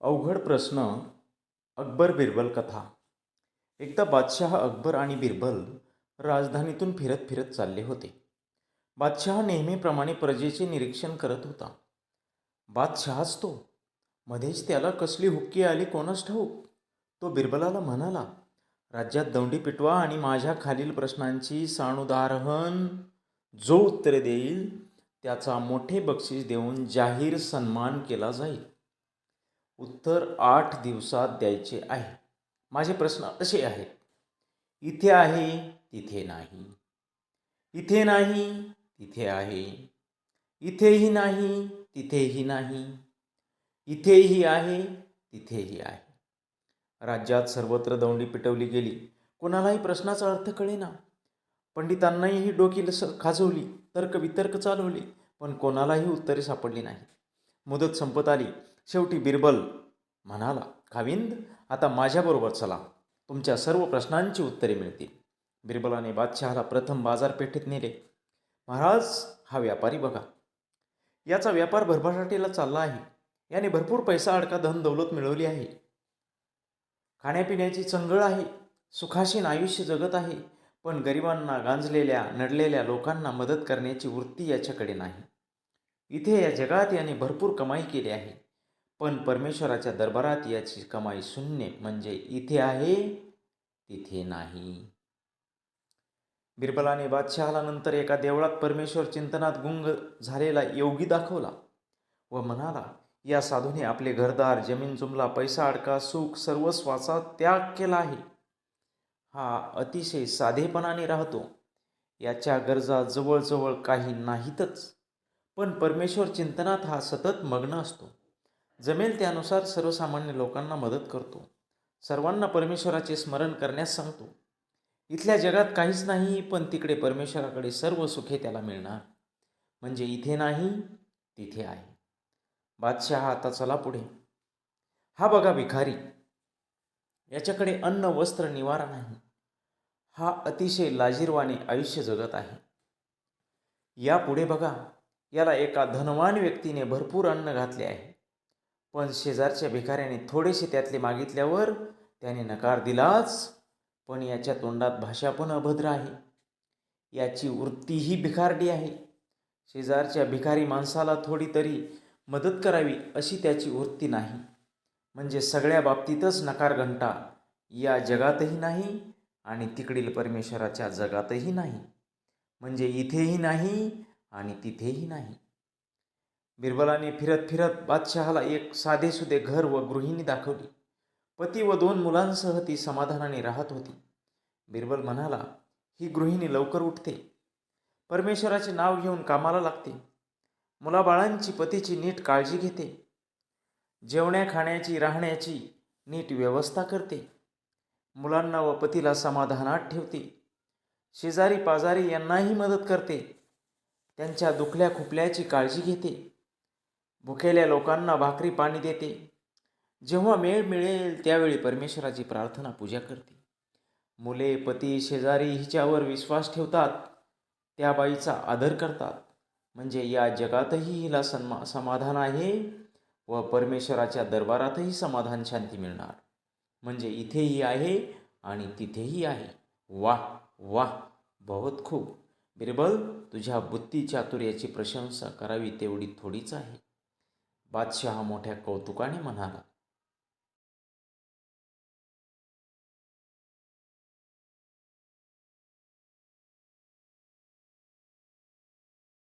अवघड प्रश्न अकबर बिरबल कथा. एकदा बादशहा अकबर आणि बिरबल राजधानीतून फिरत फिरत चालले होते. बादशहा नेहमीप्रमाणे प्रजेचे निरीक्षण करत होता. बादशहाच तो. मध्येच त्याला कसली हुक्की आली कोणास ठाऊक. तो बिरबलाला म्हणाला राज्यात दौंडी पिटवा आणि माझ्या खालील प्रश्नांची साणुदारहन जो उत्तरे देईल त्याचा मोठे बक्षीस देऊन जाहीर सन्मान केला जाईल. उत्तर आठ दिवसात द्यायचे आहे. माझे प्रश्न असे आहेत. इथे आहे तिथे नाही. इथे नाही तिथे आहे. इथेही नाही तिथेही नाही. इथेही आहे तिथेही आहे. राज्यात सर्वत्र दौंडी पिटवली गेली. कोणालाही प्रश्नाचा अर्थ कळेना. पंडितांनाही ही डोकी लस खाजवली तर्क वितर्क चालवली पण कोणालाही उत्तरे सापडली नाही मुदत संपत आली. शेवटी बिरबल म्हणाला काविंद आता माझ्याबरोबर चला. तुमच्या सर्व प्रश्नांची उत्तरे मिळतील. बिरबलाने बादशहाला प्रथम बाजारपेठेत नेले. महाराज हा व्यापारी बघा. याचा व्यापार भरभराटीला चालला आहे. याने भरपूर पैसा अडका धन दौलत मिळवली आहे. खाण्यापिण्याची चंगळ आहे. सुखाशीन आयुष्य जगत आहे. पण गरिबांना गांजलेल्या नडलेल्या लोकांना मदत करण्याची वृत्ती याच्याकडे नाही. इथे या जगात याने भरपूर कमाई केली आहे. पण परमेश्वराच्या दरबारात याची कमाई शून्य म्हणजे इथे आहे तिथे नाही. बिरबलाने बादशहाला नंतर एका देवळात परमेश्वर चिंतनात गुंग झालेला योगी दाखवला व म्हणाला या साधूने आपले घरदार जमीन जुमला पैसा अडका सुख सर्वस्वाचा त्याग केला आहे. हा अतिशय साधेपणाने राहतो. याच्या गरजा जवळजवळ काही नाहीतच पण परमेश्वर चिंतनात हा सतत मग्न असतो. जमेल त्यानुसार सर्वसामान्य लोकांना मदत करतो. सर्वांना परमेश्वराचे स्मरण करण्यास सांगतो. इथल्या जगात काहीच नाही पण तिकडे परमेश्वराकडे सर्व सुखे त्याला मिळणार. म्हणजे इथे नाही तिथे आहे. बादशहा आता चला पुढे. हा बघा भिखारी. याच्याकडे अन्न वस्त्र निवारा नाही. हा अतिशय लाजीरवाने आयुष्य जगत आहे. यापुढे बघा. याला एका धनवान व्यक्तीने भरपूर अन्न घातले आहे. पण शेजारच्या भिकाऱ्याने थोडेसे त्यातले मागितल्यावर त्याने नकार दिलाच. पण याच्या तोंडात भाषा पण अभद्र आहे. याची वृत्तीही भिकारडी आहे. शेजारच्या भिकारी माणसाला थोडी तरी मदत करावी अशी त्याची वृत्ती नाही. म्हणजे सगळ्या बाबतीतच नकार घंटा या जगातही नाही आणि तिकडील परमेश्वराच्या जगातही नाही. म्हणजे इथेही नाही आणि तिथेही नाही. बिरबलाने फिरत फिरत बादशहाला एक साधेसुधे घर व गृहिणी दाखवली. पती व दोन मुलांसह ती समाधानाने राहत होती. बिरबल म्हणाला ही गृहिणी लवकर उठते. परमेश्वराचे नाव घेऊन कामाला लागते. मुलाबाळांची पतीची नीट काळजी घेते. जेवण्या खाण्याची राहण्याची नीट व्यवस्था करते. मुलांना व पतीला समाधानात ठेवते. शेजारी पाजारी यांनाही मदत करते. त्यांच्या दुखल्या खुपल्याची काळजी घेते. भुकेल्या लोकांना भाकरी पाणी देते. जेव्हा मेळ मिळेल त्यावेळी परमेश्वराची प्रार्थना पूजा करते. मुले पती शेजारी हिच्यावर विश्वास ठेवतात. त्या बाईचा आदर करतात. म्हणजे या जगातही हिला सन्मा समाधान आहे व परमेश्वराच्या दरबारातही समाधान शांती मिळणार. म्हणजे इथेही आहे आणि तिथेही आहे. वाह वाह! बहुत खूप. बिरबल तुझ्या बुद्धी चातुर्याची प्रशंसा करावी तेवढी थोडीच आहे. बादशहा मोठ्या कौतुकाने म्हणाला